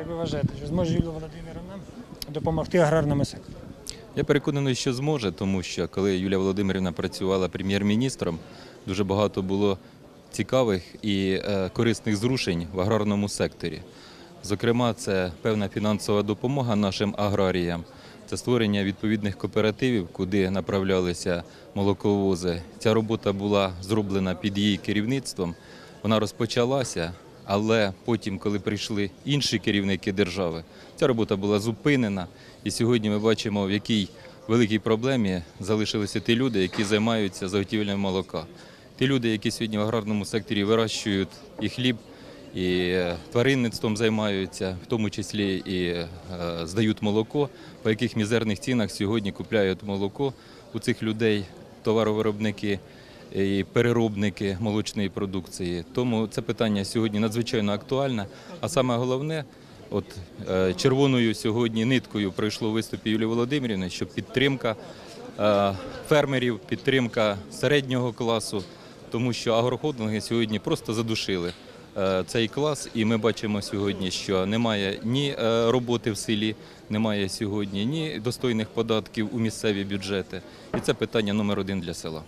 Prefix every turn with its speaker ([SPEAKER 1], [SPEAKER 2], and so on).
[SPEAKER 1] Як ви вважаєте, чи зможе Юлія Володимирівна допомогти аграрному сектору?
[SPEAKER 2] Я переконаний, що зможе, тому що коли Юлія Володимирівна працювала прем'єр-міністром, дуже багато було цікавих і е, корисних зрушень в аграрному секторі. Зокрема, це певна фінансова допомога нашим аграріям, це створення відповідних кооперативів, куди направлялися молоковози. Ця робота була зроблена під її керівництвом. Вона розпочалася, але потім, коли прийшли інші керівники держави, ця робота була зупинена. І сьогодні ми бачимо, в якій великій проблемі залишилися ті люди, які займаються заготівлею молока. Ті люди, які сьогодні в аграрному секторі вирощують і хліб, і е, тваринництвом займаються, в тому числі і е, здають молоко, по яких мізерних цінах сьогодні купляють молоко у цих людей, товаровиробники і переробники молочної продукції. Тому це питання сьогодні надзвичайно актуальне. А саме головне, от е, червоною сьогодні ниткою пройшло в виступі Юлії Володимирівни, що підтримка е, фермерів, підтримка середнього класу, тому що агрохолдинги сьогодні просто задушили е, цей клас, і ми бачимо сьогодні, що немає ні роботи в селі, немає сьогодні ні достойних податків у місцеві бюджети. І це питання номер один для села.